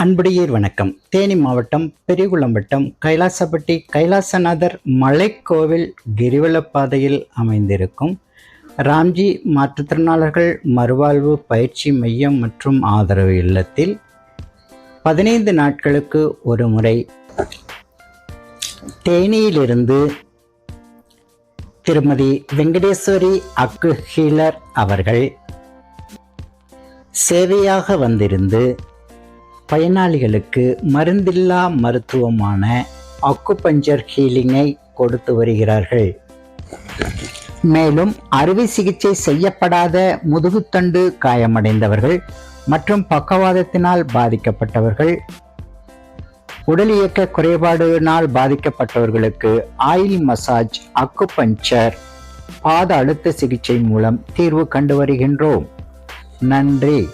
அன்புடையீர் வணக்கம். தேனி மாவட்டம் பெரியகுளம் வட்டம் கைலாசப்பட்டி கைலாசநாதர் மலைக்கோவில் கிரிவலப்பாதையில் அமைந்திருக்கும் ராம்ஜி மாற்றுத்திறனாளர்கள் மறுவாழ்வு பயிற்சி மையம் மற்றும் ஆதரவு இல்லத்தில் பதினைந்து நாட்களுக்கு ஒரு முறை தேனியிலிருந்து திருமதி வெங்கடேஸ்வரி அக்கு ஹீலர் அவர்கள் சேவையாக வந்திருந்து பயனாளிகளுக்கு மருந்தில்லா மருத்துவமான அக்குபஞ்சர் ஹீலிங்கை கொடுத்து வருகிறார்கள். மேலும் அறுவை சிகிச்சை செய்யப்படாத முதுகுத்தண்டு காயமடைந்தவர்கள் மற்றும் பக்கவாதத்தினால் பாதிக்கப்பட்டவர்கள் உடல் இயக்க குறைபாடுனால் பாதிக்கப்பட்டவர்களுக்கு ஆயில் மசாஜ் அக்குபஞ்சர் பாத அழுத்த சிகிச்சை மூலம் தீர்வு கண்டு வருகின்றோம். நன்றி.